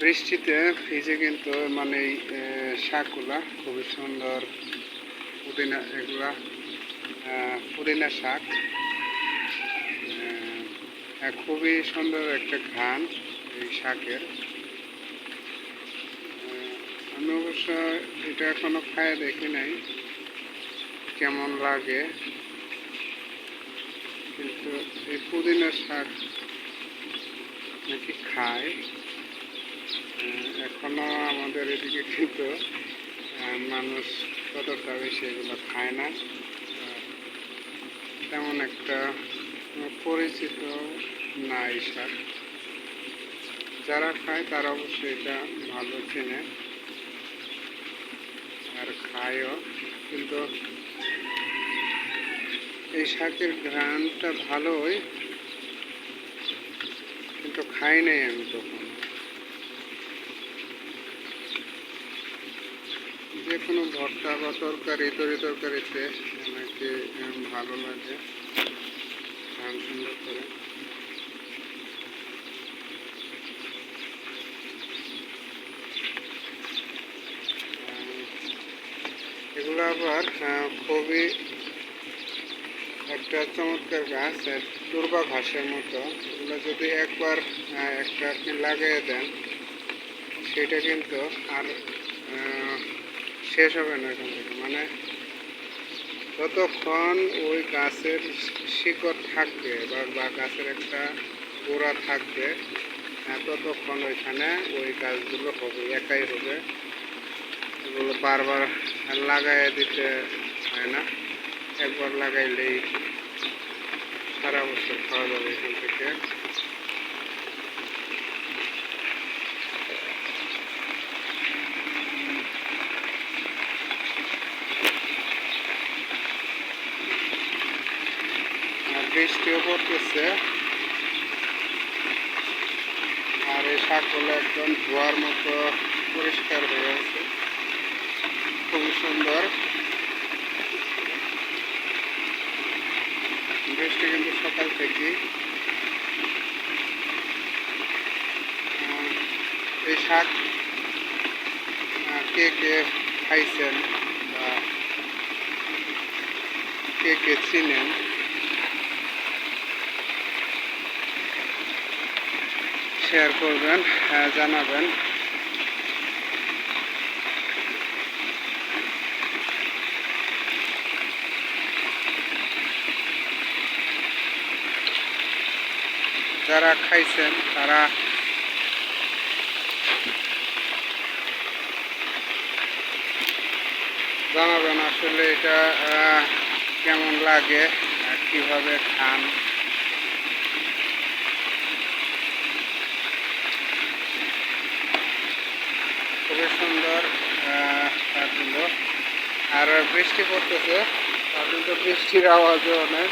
বৃষ্টিতে ভিজে কিন্তু মানে এই শাকগুলা খুবই সুন্দর পুদিনা এগুলা পুদিনা শাক খুবই সুন্দর একটা ঘ্রাণ এই শাকের। আমি অবশ্য এটা এখনও খায় দেখি নাই, কেমন লাগে, কিন্তু এই পুদিনা শাক নাকি খায়। এখনও আমাদের এদিকে কিন্তু মানুষ ততটা বেশি এগুলো খায় না। তেমন একটা পরিচিত না এই শাক যারা খায় তারা অবশ্যই এটা ভালো চেনে। আর খায়ও, কিন্তু এই শাকের ঘ্রাণটা ভালোই, কিন্তু খাই নাই আমি কখনো। কোনো ভর্তা বা তরকারি তরি তরকারিতে আমাকে ভালো লাগে? ঘ্রাণ সুন্দর করে। এগুলো আবার খুবই একটা চমৎকার গাছ আর দুর্বা ঘাসের মতো। এগুলো যদি একবার একটা আপনি লাগিয়ে দেন, সেটা কিন্তু আর শেষ হবে না এখান থেকে। মানে যতক্ষণ ওই গাছের শিকড় থাকবে বা বা গাছের একটা গোড়া থাকবে আহ, ততক্ষণ ওইখানে ওই গাছগুলো হবে একাই হবে। এগুলো বারবার লাগাই দিতে হয় না। একবার লাগাইলেই সারা বছর খাওয়া যাবে এখান থেকে। বৃষ্টিও পড়তেছে। আর এই শাকগুলো একদম ধোয়ার মতো পরিষ্কার হয়ে আছে। খুবই সুন্দর। বৃষ্টি কিন্তু সকাল থেকে এই শাক কে কে খাইছেন বা কে কে চিনেন? শেয়ার করবেন হ্যাঁ, জানাবেন। যারা খাইছেন তারা জানাবেন আসলে এটা কেমন লাগে কীভাবে খান। খুবই সুন্দর আর বৃষ্টি পড়তেছে তার কিন্তু বৃষ্টির আওয়াজও অনেক।